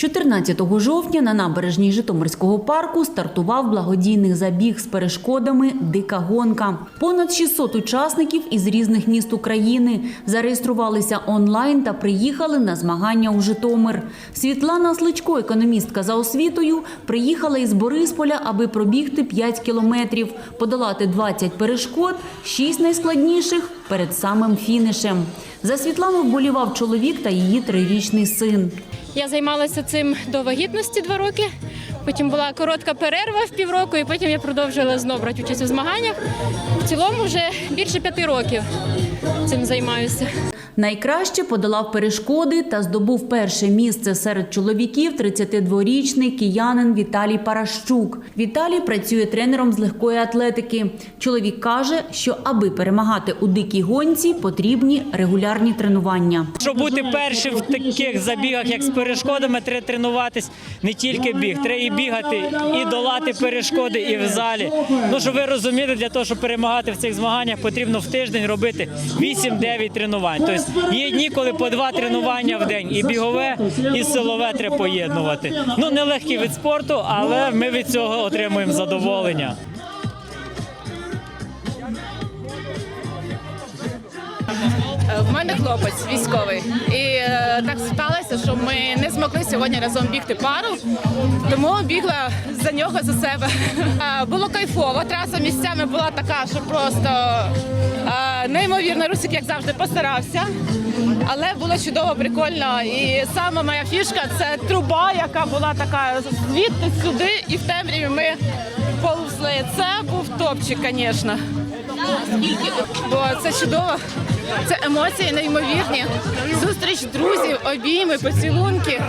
14 жовтня на набережній Житомирського парку стартував благодійний забіг з перешкодами Дика гонка. Понад 600 учасників із різних міст України зареєструвалися онлайн та приїхали на змагання у Житомир. Світлана Сличко, економістка за освітою, приїхала із Борисполя, аби пробігти 5 кілометрів, подолати 20 перешкод, 6 найскладніших перед самим фінішем. За Світлану вболівав чоловік та її трирічний син. Я займалася цим до вагітності два роки. Потім була коротка перерва в півроку, і потім я продовжила знову брати участь у змаганнях. В цілому вже більше п'яти років цим займаюся. Найкраще подолав перешкоди та здобув перше місце серед чоловіків 32-річний киянин Віталій Паращук. Віталій працює тренером з легкої атлетики. Чоловік каже, що аби перемагати у дикій гонці, потрібні регулярні тренування. Щоб бути першим в таких забігах, як з перешкодами, треба тренуватись не тільки біг, треба і бігати, і долати перешкоди, і в залі. Ну щоб ви розуміли, для того, щоб перемагати в цих змаганнях, потрібно в тиждень робити 8-9 тренувань. Тобто є дні, коли по два тренування в день, і бігове, і силове треба поєднувати. Ну нелегкий вид спорту, але ми від цього отримуємо задоволення. В мене хлопець військовий, і е, так сталося, що ми не змогли сьогодні разом бігти пару, тому бігла за нього за себе. Е, Було кайфово. Траса місцями була така, що просто е, неймовірно. Русик, як завжди, постарався. Але було чудово, прикольно. І саме моя фішка це труба, яка була така звідти сюди, і в темряві ми повзли. Це був топчик, звісно. Бо це чудово. Це емоції неймовірні. Зустріч друзів, обійми, поцілунки.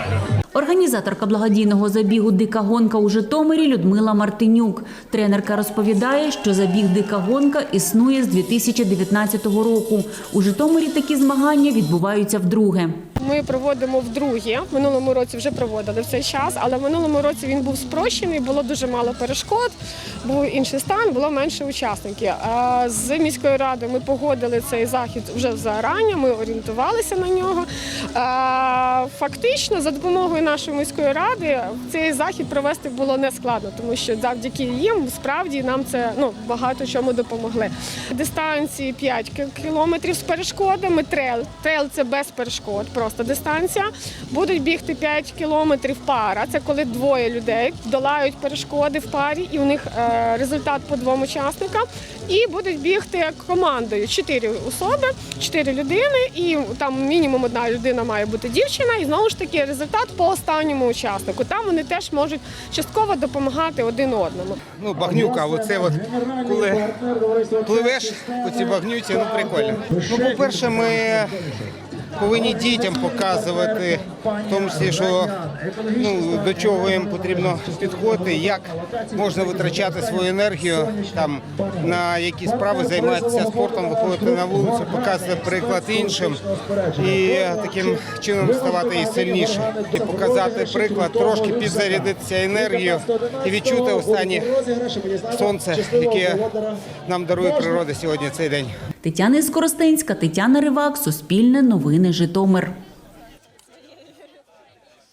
Організаторка благодійного забігу Дика гонка у Житомирі Людмила Мартинюк. Тренерка розповідає, що забіг Дика гонка існує з 2019 року. У Житомирі такі змагання відбуваються вдруге. Ми проводимо вдруге. В минулому році вже проводили в цей час, але в минулому році він був спрощений, було дуже мало перешкод, був інший стан, було менше учасників. З міською радою ми погодили цей захід вже зарані, ми орієнтувалися на нього. Фактично, за допомогою нашої міської ради цей захід провести було не складно, тому що завдяки їм справді нам це ну багато чому допомогли. Дистанції 5 кілометрів з перешкодами. Трейл трейл це без перешкод, просто дистанція. Будуть бігти 5 кілометрів пара. Це коли двоє людей долають перешкоди в парі, і у них е, результат по двом учасникам. І будуть бігти командою. Чотири особи, чотири людини, і там мінімум одна людина має бути дівчина. І знову ж таки результат по останньому учаснику. Там вони теж можуть частково допомагати один одному. ну, багнюка, оце от, коли пливеш по цій багнюці, ну прикольно. Ну, по-перше, ми повинні дітям показувати, в тому числі, що ну, до чого їм потрібно підходити, як можна витрачати свою енергію, там, на які справи займатися спортом, виходити на вулицю, показувати приклад іншим і таким чином ставати і сильніше. І показати приклад, трошки підзарядитися енергією і відчути останнє сонце, яке нам дарує природа сьогодні цей день. Тетяна Скоростенська, Тетяна Ривак, Суспільне новини Житомир.